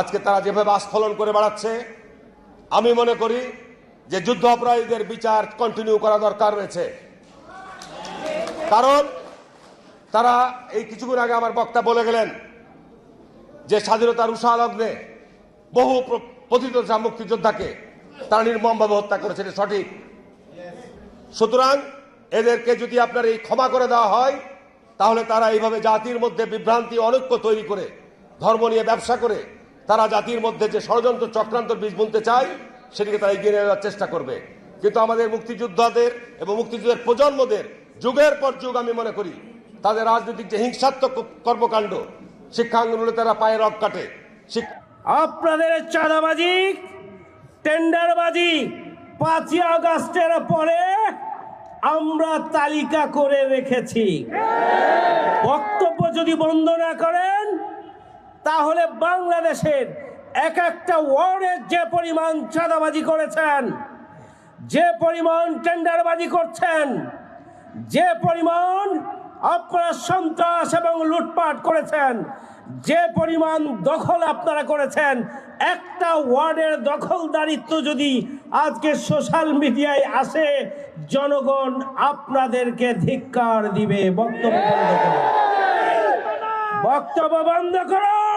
আজকে তারা যেভাবে আস্ফলন করে বেড়াচ্ছে, আমি মনে করি যে যুদ্ধ অপরাধীদের বিচার কন্টিনিউ করা দরকার রয়েছে। কারণ তারা এই কিছুক্ষণ আগে আমার বক্তা বলে গেলেন যে স্বাধীনতার উষা লগ্নে বহু পতিত মুক্তিযোদ্ধাকে তারা নির্মমভাবে হত্যা করেছে, এটা সঠিক। সুতরাং এদেরকে যদি আপনার এই ক্ষমা করে দেওয়া হয়, তাহলে তারা এইভাবে জাতির মধ্যে বিভ্রান্তি, অনৈক্য তৈরি করে, ধর্ম নিয়ে ব্যবসা করে তারা জাতির মধ্যে যে ষড়যন্ত্র চক্রান্ত বীজ বুনতে চায়, সেটিকে তারা এগিয়ে নেওয়ার চেষ্টা করবে। কিন্তু আমাদের মুক্তিযোদ্ধাদের এবং মুক্তিযুদ্ধের প্রজন্মদের যুগের পর যুগ আমি মনে করি, তাদের রাজনৈতিক যে হিংসাত্মক কর্মকাণ্ড শিক্ষাঙ্গনে তারা পায়ে রক কাটে। আপনাদের চাঁদাবাজি, টেন্ডারবাজি পাঁচই আগস্টের পরে আমরা তালিকা করে রেখেছি। বক্তব্য যদি বন্ধ না করেন তাহলে বাংলাদেশের এক একটা ওয়ার্ডের যে পরিমাণ চাঁদাবাজি করেছেন, যে পরিমাণ টেন্ডারবাজি করছেন, যে পরিমাণ আপনারা সন্ত্রাস এবং লুটপাট করেছেন, যে পরিমাণ দখল আপনারা করেছেন, একটা ওয়ার্ডের দখলদারিত্ব যদি আজকে সোশ্যাল মিডিয়ায় আসে, জনগণ আপনাদেরকে ধিক্কার দিবে। বক্তব্য বন্ধ করুন বক্তব্য বন্ধ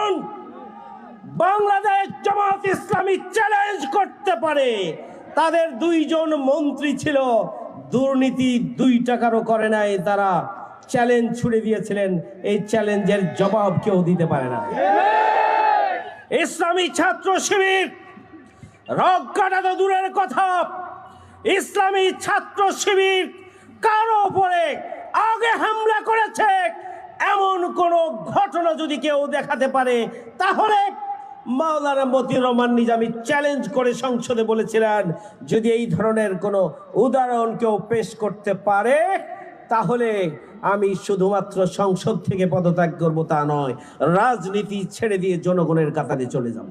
করুন বাংলাদেশ জামাত ইসলামী চ্যালেঞ্জ করতে পারে। তাদের দুইজন মন্ত্রী ছিল। দুর্নীতি দুই টাকারও করে নাই তারা। চ্যালেঞ্জ ছুড়ে দিয়েছিলেন। এই চ্যালেঞ্জের জবাব কেউ দিতে পারে না। ইসলামী ছাত্র শিবির রক কাটা তো দূরের কথা। ইসলামী ছাত্র শিবির কারও উপরে আগে হামলা করেছে? কোন ঘটনা যদি কেউ দেখাতে পারে, তাহলে মাওলানা মতিউর রহমান নিজামী চ্যালেঞ্জ করে সংসদে বলেছিলেন, যদি এই ধরনের কোনো উদাহরণ কেউ পেশ করতে পারে, তাহলে আমি শুধুমাত্র সংসদ থেকে পদত্যাগ করব তা নয়, রাজনীতি ছেড়ে দিয়ে জনগণের কাতারে চলে যাব।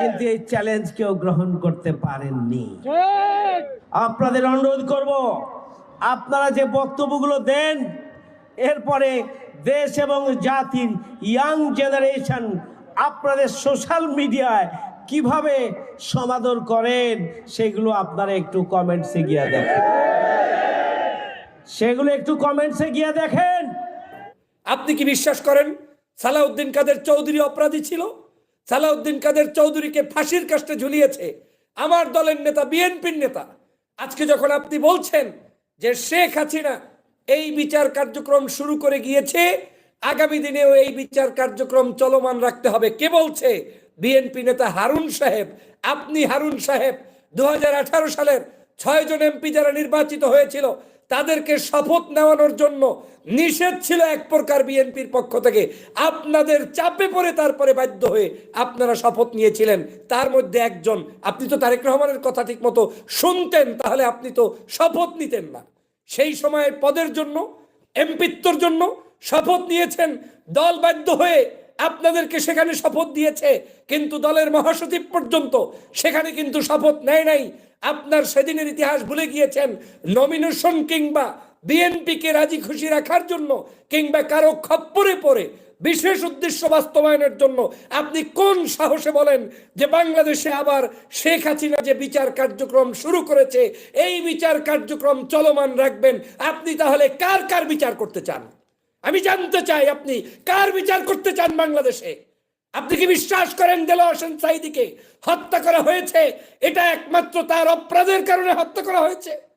কিন্তু এই চ্যালেঞ্জ কেউ গ্রহণ করতে পারেননি। আপনাদের অনুরোধ করব, আপনারা যে বক্তব্যগুলো দেন, এরপরে দেশ এবং জাতির ইয়াং জেনারেশন আপনাদের সোশ্যাল মিডিয়ায় কীভাবে সমাদর করেন, সেগুলো আপনারা একটু কমেন্টসে গিয়া দেখেন। সেগুলো একটু কমেন্টসে গিয়ে দেখেন। আপনি কি বিশ্বাস করেন সালাউদ্দিন কাদের চৌধুরী অপরাধী ছিল? সালাউদ্দিন কাদের চৌধুরীকে ফাঁসির কাস্টে ঝুলিয়েছে আমার দলের নেতা, বিএনপির নেতা। আজকে যখন আপনি বলছেন যে শেখ হাসিনা এই বিচার কার্যক্রম শুরু করে গিয়েছে। আগামী দিনেও এই বিচার কার্যক্রম চলমান রাখতে হবে। কে বলছে? বিএনপি নেতা হারুন সাহেব। আপনি হারুন সাহেব দু সালের ছয় জন এমপি যারা নির্বাচিত হয়েছিল, তাদেরকে শপথ নেওয়ানোর জন্য নিষেধ ছিল এক প্রকার বিএনপির পক্ষ থেকে। আপনাদের চাপে পড়ে তারপরে বাধ্য হয়ে আপনারা শপথ নিয়েছিলেন। তার মধ্যে একজন। আপনি তো তারেক রহমানের কথা ঠিক মতো শুনতেন, তাহলে আপনি তো শপথ নিতেন না। সেই সময়ের পদের জন্য এমপিত্বর জন্য শপথ নিয়েছেন। দল বাধ্য হয়ে আপনাদেরকে সেখানে শপথ দিয়েছে, কিন্তু দলের মহাসচিব পর্যন্ত সেখানে কিন্তু শপথ নেয় নাই। আপনার সেদিনের ইতিহাস ভুলে গিয়েছেন নমিনেশন কিংবা বিএনপিকে রাজি খুশি রাখার জন্য কিংবা কারও খপ্পরে পড়ে বিশেষ উদ্দেশ্য বাস্তবায়নের জন্য আপনি কোন সাহসে বলেন যে বাংলাদেশে আবার শেখ হাসিনা যে বিচার কার্যক্রম শুরু করেছে, এই বিচার কার্যক্রম চলমান রাখবেন, আপনি তাহলে কার কার বিচার করতে চান? আমি জানতে চাই আপনি, কার বিচার করতে চান বাংলাদেশে? আপনি কি বিশ্বাস করেন দেলো হোসেন সাইদিকে হত্যা করা হয়েছে? এটা একমাত্র তার অপরাধের কারণে হত্যা করা হয়েছে।